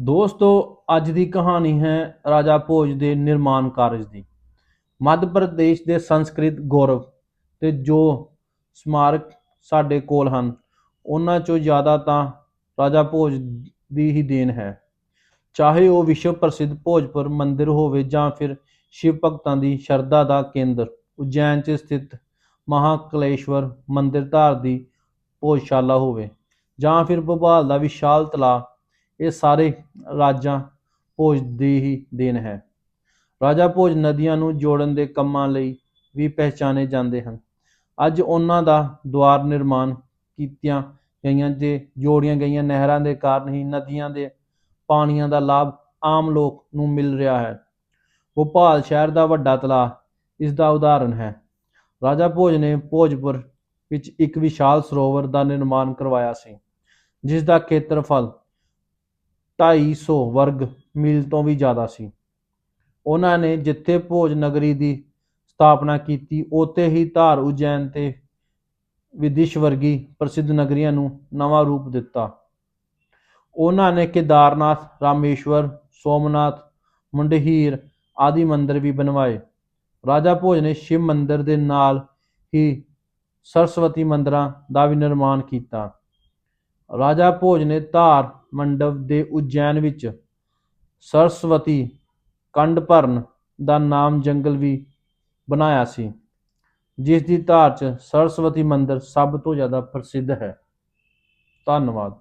ਦੋਸਤੋ, ਅੱਜ ਦੀ ਕਹਾਣੀ ਹੈ ਰਾਜਾ ਭੋਜ ਦੇ ਨਿਰਮਾਣ ਕਾਰਜ ਦੀ। ਮੱਧ ਪ੍ਰਦੇਸ਼ ਦੇ ਸੰਸਕ੍ਰਿਤ ਗੌਰਵ ਤੇ ਜੋ ਸਮਾਰਕ ਸਾਡੇ ਕੋਲ ਹਨ, ਉਹਨਾਂ ਚੋਂ ਜ਼ਿਆਦਾ ਤਾਂ ਰਾਜਾ ਭੋਜ ਦੀ ਹੀ ਦੇਣ ਹੈ। ਚਾਹੇ ਉਹ ਵਿਸ਼ਵ ਪ੍ਰਸਿੱਧ ਭੋਜਪੁਰ ਮੰਦਿਰ ਹੋਵੇ ਜਾਂ ਫਿਰ ਸ਼ਿਵ ਭਗਤਾਂ ਦੀ ਸ਼ਰਧਾ ਦਾ ਕੇਂਦਰ, ਉਜੈਨ 'ਚ ਸਥਿਤ ਮਹਾਕਲੇਸ਼ਵਰ ਮੰਦਿਰ ਧਾਰ ਦੀ ਭੋਜਸ਼ਾਲਾ ਹੋਵੇ ਜਾਂ ਫਿਰ ਭੋਪਾਲ ਦਾ ਵਿਸ਼ਾਲ ਤਲਾਅ ਇਹ ਸਾਰੇ ਰਾਜਾਂ ਭੋਜ ਦੀ ਹੀ ਦੇਣ ਹੈ। ਰਾਜਾ ਭੋਜ ਨਦੀਆਂ ਨੂੰ ਜੋੜਨ ਦੇ ਕੰਮਾਂ ਲਈ ਵੀ ਪਹਿਚਾਨੇ ਜਾਂਦੇ ਹਨ। ਅੱਜ ਉਹਨਾਂ ਦਾ ਦੁਆਰ ਨਿਰਮਾਣ ਕੀਤੀਆਂ ਗਈਆਂ ਜੇ ਜੋੜੀਆਂ ਗਈਆਂ ਨਹਿਰਾਂ ਦੇ ਕਾਰਨ ਹੀ ਨਦੀਆਂ ਦੇ ਪਾਣੀਆਂ ਦਾ ਲਾਭ ਆਮ ਲੋਕ ਨੂੰ ਮਿਲ ਰਿਹਾ ਹੈ। ਭੋਪਾਲ ਸ਼ਹਿਰ ਦਾ ਵੱਡਾ ਤਲਾਅ ਇਸ ਦਾ ਉਦਾਹਰਣ ਹੈ। ਰਾਜਾ ਭੋਜ ਨੇ ਭੋਜਪੁਰ ਵਿੱਚ ਇੱਕ ਵਿਸ਼ਾਲ ਸਰੋਵਰ ਦਾ ਨਿਰਮਾਣ ਕਰਵਾਇਆ ਸੀ, ਜਿਸ ਦਾ ਖੇਤਰਫਲ 250 ਵਰਗ ਮੀਲ ਤੋਂ ਵੀ ਜ਼ਿਆਦਾ ਸੀ। ਉਹਨਾਂ ਨੇ ਜਿੱਥੇ ਭੋਜ ਨਗਰੀ ਦੀ ਸਥਾਪਨਾ ਕੀਤੀ, ਉੱਥੇ ਹੀ ਧਾਰ ਉਜੈਨ ਤੇ ਵਿਦਿਸ਼ ਵਰਗੀ ਪ੍ਰਸਿੱਧ ਨਗਰੀਆਂ ਨੂੰ ਨਵਾਂ ਰੂਪ ਦਿੱਤਾ। ਉਹਨਾਂ ਨੇ ਕੇਦਾਰਨਾਥ, ਰਾਮੇਸ਼ਵਰ, ਸੋਮਨਾਥ, ਮੁੰਡਹੀਰ ਆਦਿ ਮੰਦਰ ਵੀ ਬਣਵਾਏ। ਰਾਜਾ ਭੋਜ ਨੇ ਸ਼ਿਵ ਮੰਦਰ ਦੇ ਨਾਲ ਹੀ ਸਰਸਵਤੀ ਮੰਦਰਾਂ ਦਾ ਵੀ ਨਿਰਮਾਣ ਕੀਤਾ। ਰਾਜਾ ਭੋਜ ਨੇ ਧਾਰ ਮੰਡਪ ਦੇ ਉਜੈਨ ਵਿੱਚ ਸਰਸਵਤੀ ਕੰਡ ਭਰਨ ਦਾ ਨਾਮ ਜੰਗਲ ਵੀ ਬਣਾਇਆ ਸੀ ਜਿਸ ਦੀ ਧਾਰ 'ਚ ਸਰਸਵਤੀ ਮੰਦਰ ਸਭ ਤੋਂ ਜ਼ਿਆਦਾ ਪ੍ਰਸਿੱਧ ਹੈ। ਧੰਨਵਾਦ।